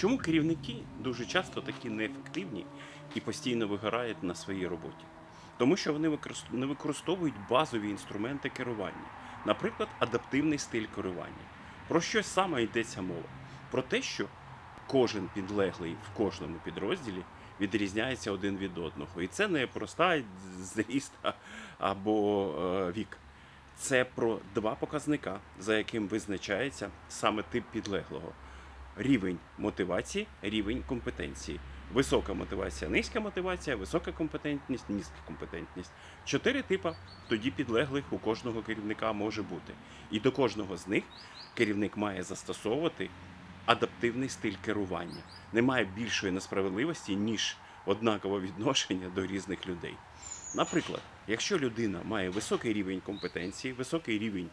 Чому керівники дуже часто такі неефективні і постійно вигорають на своїй роботі? Тому що вони не використовують базові інструменти керування, наприклад, адаптивний стиль керування. Про що саме йдеться мова? Про те, що кожен підлеглий в кожному підрозділі відрізняється один від одного. І це не проста зріст або е, вік. Це про два показника, за яким визначається саме тип підлеглого: рівень мотивації, рівень компетенції. Висока мотивація, низька мотивація, висока компетентність, низька компетентність. Чотири типа тоді підлеглих у кожного керівника може бути. І до кожного з них керівник має застосовувати адаптивний стиль керування. Немає більшої несправедливості, ніж однакове відношення до різних людей. Наприклад, якщо людина має високий рівень компетенції, високий рівень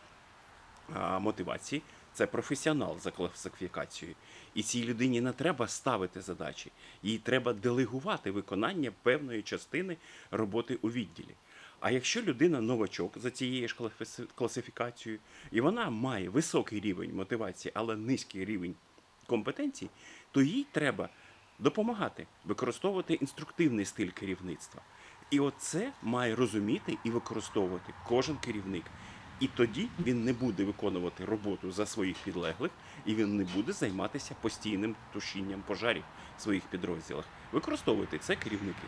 мотивації, це професіонал за класифікацією. І цій людині не треба ставити задачі, їй треба делегувати виконання певної частини роботи у відділі. А якщо людина новачок за цією ж класифікацією, і вона має високий рівень мотивації, але низький рівень компетенцій, то їй треба допомагати використовувати інструктивний стиль керівництва. І оце має розуміти і використовувати кожен керівник. І тоді він не буде виконувати роботу за своїх підлеглих, і він не буде займатися постійним тушінням пожарів в своїх підрозділах. Використовуйте це керівники.